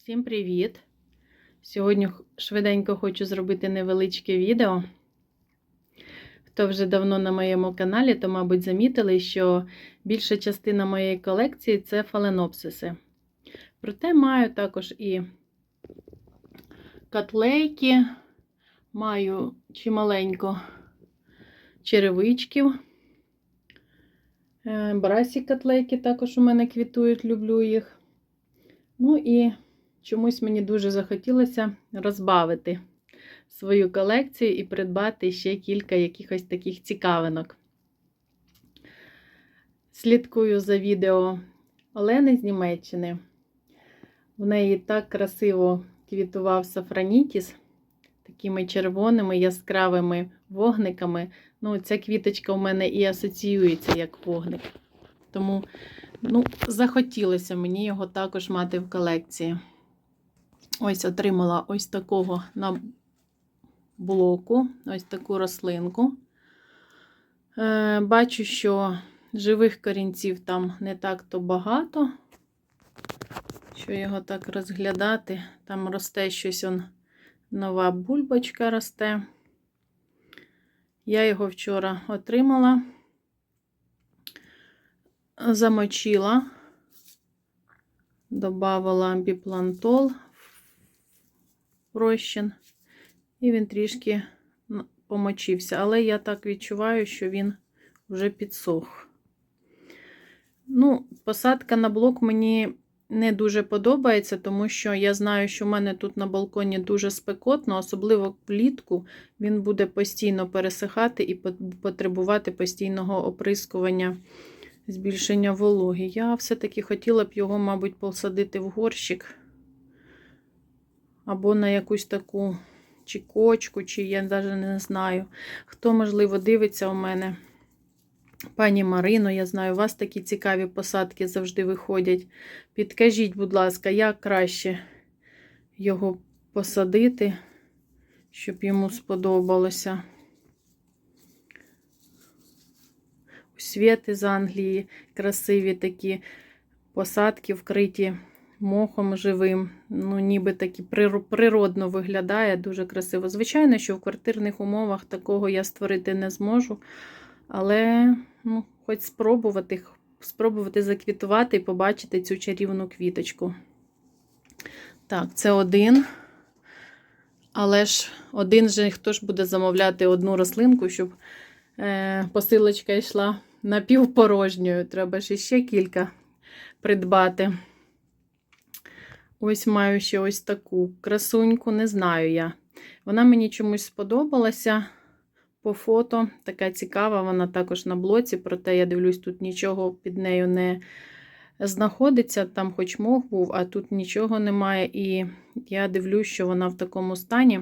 Всім привіт! Сьогодні швиденько хочу зробити невеличке відео. Хто вже давно на моєму каналі, то, мабуть, замітили, що більша частина моєї колекції це фаленопсиси. Проте маю також і котлейки, маю чималенько черевичків. Е, Брасі котлейки також у мене квітують, люблю їх. Ну і чомусь мені дуже захотілося розбавити свою колекцію і придбати ще кілька якихось таких цікавинок. Слідкую за відео Олени з Німеччини. В неї так красиво квітував сафранітіс такими червоними яскравими вогниками. Ну, ця квіточка у мене і асоціюється як вогник. Тому Ну, захотілося мені його також мати в колекції. Ось отримала ось такого на блоку, ось таку рослинку. Е, бачу, що живих корінців там не так-то багато. Що його так розглядати, там росте щось он, нова бульбочка росте. Я його вчора отримала замочила, добавила біплантол в розчин, і він трішки помочився. Але я так відчуваю, що він вже підсох. Ну, посадка на блок мені не дуже подобається, тому що я знаю, що в мене тут на балконі дуже спекотно, особливо влітку він буде постійно пересихати і потребувати постійного оприскування збільшення вологи. Я все-таки хотіла б його, мабуть, посадити в горщик. Або на якусь таку чи кочку, чи я навіть не знаю. Хто, можливо, дивиться у мене. Пані Марино, я знаю, у вас такі цікаві посадки завжди виходять. Підкажіть, будь ласка, як краще його посадити, щоб йому сподобалося. Світи з Англії, красиві такі посадки, вкриті мохом живим. Ну, ніби такі природно виглядає, дуже красиво. Звичайно, що в квартирних умовах такого я створити не зможу. Але ну, хоч спробувати, спробувати заквітувати і побачити цю чарівну квіточку. Так, це один. Але ж один же хто ж буде замовляти одну рослинку, щоб е, посилочка йшла напівпорожньою. Треба ж іще кілька придбати. Ось маю ще ось таку красуньку, не знаю я. Вона мені чомусь сподобалася по фото. Така цікава, вона також на блоці, проте я дивлюсь, тут нічого під нею не знаходиться. Там хоч мох був, а тут нічого немає. І я дивлюсь, що вона в такому стані.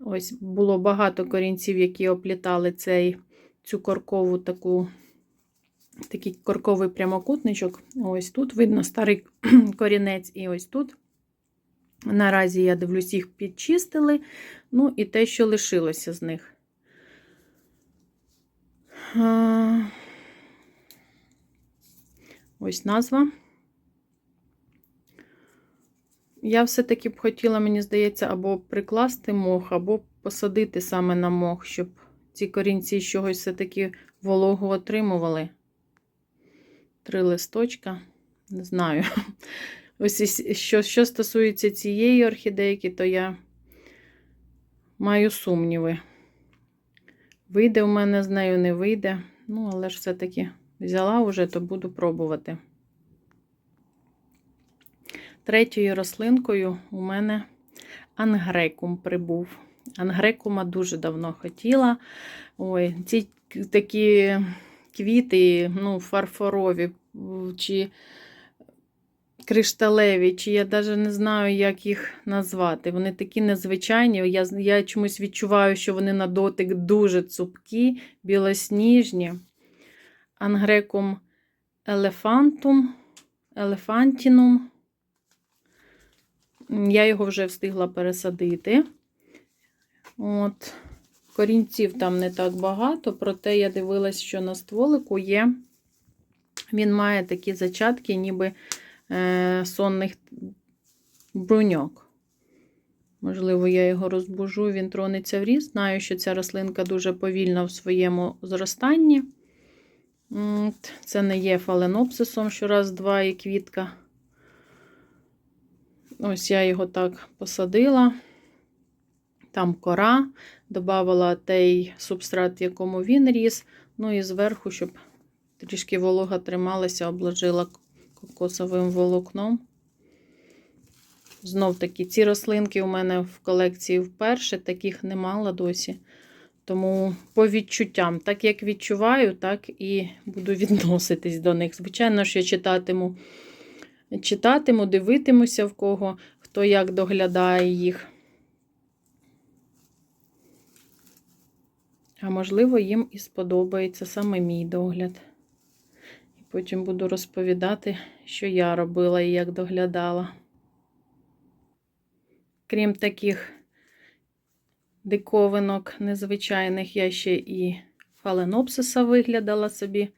Ось було багато корінців, які оплітали цей, цю коркову таку, такий корковий прямокутничок. Ось тут видно старий корінець, і ось тут. Наразі я дивлюсь, їх підчистили. Ну, і те, що лишилося з них. Ось назва. Я все-таки б хотіла, мені здається, або прикласти мох, або посадити саме на мох, щоб ці корінці з чогось все-таки вологу отримували. Три листочка. Не знаю. Ось що, що стосується цієї орхідейки, то я маю сумніви. Вийде в мене з нею, не вийде. Ну, але ж все-таки взяла вже, то буду пробувати. Третьою рослинкою у мене ангрекум прибув. Ангрекума дуже давно хотіла. Ой, ці такі квіти, ну, фарфорові чи кришталеві, чи я навіть не знаю, як їх назвати. Вони такі незвичайні. Я, я чомусь відчуваю, що вони на дотик дуже цупкі, білосніжні. Ангрекум елефантум, елефантінум. Я його вже встигла пересадити. От. Корінців там не так багато, проте я дивилась, що на стволику є. Він має такі зачатки, ніби е, сонних бруньок. Можливо, я його розбужу, він тронеться в ріст. Знаю, що ця рослинка дуже повільна в своєму зростанні. Це не є фаленопсисом, що раз-два і квітка. Ось я його так посадила. Там кора, додавала той субстрат, в якому він ріс. Ну і зверху, щоб трішки волога трималася, обложила кокосовим волокном. Знов таки, ці рослинки у мене в колекції вперше, таких не мала досі. Тому по відчуттям, так як відчуваю, так і буду відноситись до них. Звичайно ж, я читатиму, читатиму, дивитимуся в кого, хто як доглядає їх. А можливо, їм і сподобається саме мій догляд. І потім буду розповідати, що я робила і як доглядала. Крім таких диковинок незвичайних, я ще і фаленопсиса виглядала собі.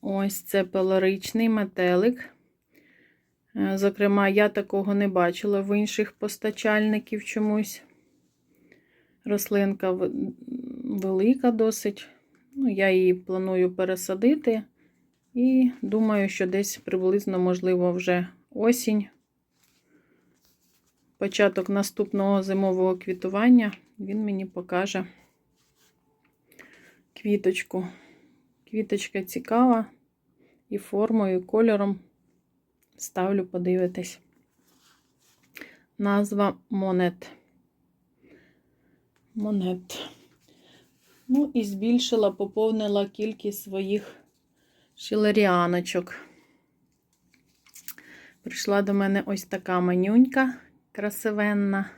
Ось це пелоричний метелик. Е, Зокрема, я такого не бачила в інших постачальників чомусь. Рослинка велика досить. Ну, я її планую пересадити. І думаю, що десь приблизно, можливо, вже осінь. Початок наступного зимового квітування він мені покаже квіточку. Квіточка цікава і формою, і кольором. Ставлю, подивитись. Назва монет. Монет. Ну, і збільшила, поповнила кількість своїх шилеріаночок. Прийшла до мене ось така манюнька красивенна.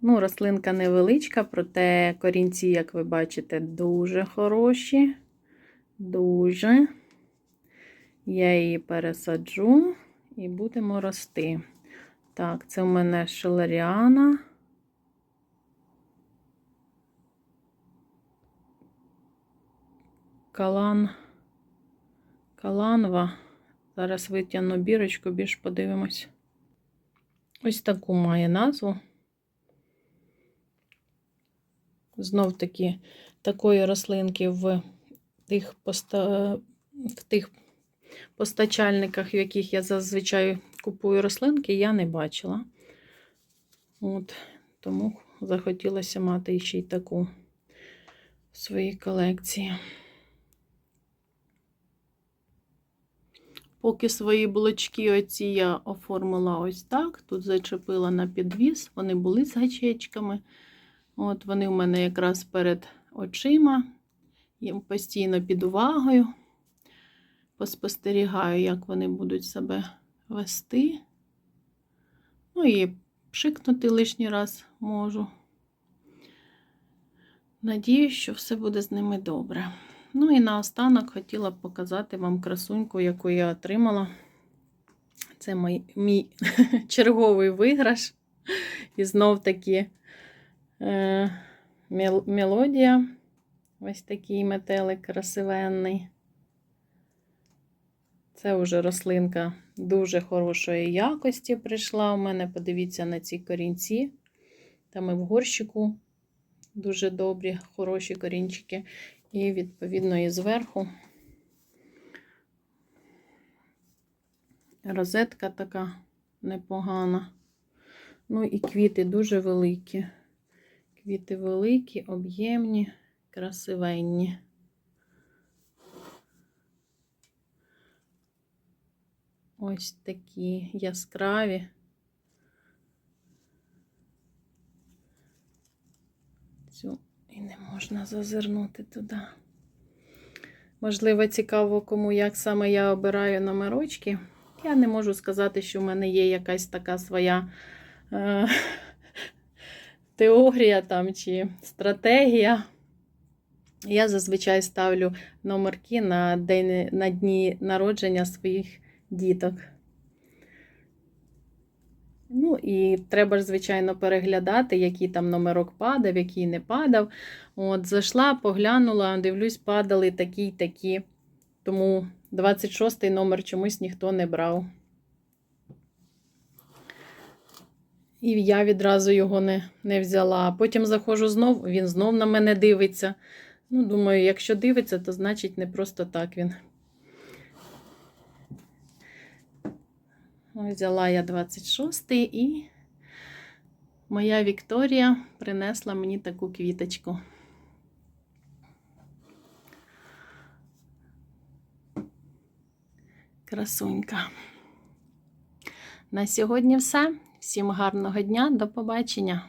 Ну, рослинка невеличка, проте корінці, як ви бачите, дуже хороші. Дуже. Я її пересаджу і будемо рости. Так, це у мене шелеріана. Калан. Каланва. Зараз витягну бірочку, більш подивимось. Ось таку має назву. Знов таки такої рослинки в тих, поста... в тих постачальниках, в яких я зазвичай купую рослинки, я не бачила. От, тому захотілося мати ще й таку в своїй колекції. Поки свої булочки оці я оформила ось так. Тут зачепила на підвіс, вони були з гачечками. От Вони у мене якраз перед очима, їм постійно під увагою. Поспостерігаю, як вони будуть себе вести. Ну і пшикнути лишній раз можу. Надіюсь, що все буде з ними добре. Ну і наостанок хотіла б показати вам красуньку, яку я отримала. Це мій, мій черговий виграш. І знов таки е, мел, мелодія. Ось такий метелик красивенний. Це вже рослинка дуже хорошої якості прийшла у мене. Подивіться на ці корінці. Там і в горщику дуже добрі, хороші корінчики. І, відповідно, і зверху розетка така непогана. Ну і квіти дуже великі. Квіти великі, об'ємні, красивенні. Ось такі яскраві. Цю і не можна зазирнути туди. Можливо, цікаво, кому як саме я обираю номерочки. Я не можу сказати, що в мене є якась така своя е- теорія там чи стратегія. Я зазвичай ставлю номерки на день, на дні народження своїх діток. Ну, і треба ж, звичайно, переглядати, який там номерок падав, який не падав. От, зайшла, поглянула, дивлюсь, падали такі й такі. Тому 26-й номер чомусь ніхто не брав. І я відразу його не, не взяла. Потім заходжу знов, він знов на мене дивиться. Ну, думаю, якщо дивиться, то значить не просто так він. Взяла я 26 і моя Вікторія принесла мені таку квіточку. Красунька. На сьогодні все. Всім гарного дня, до побачення!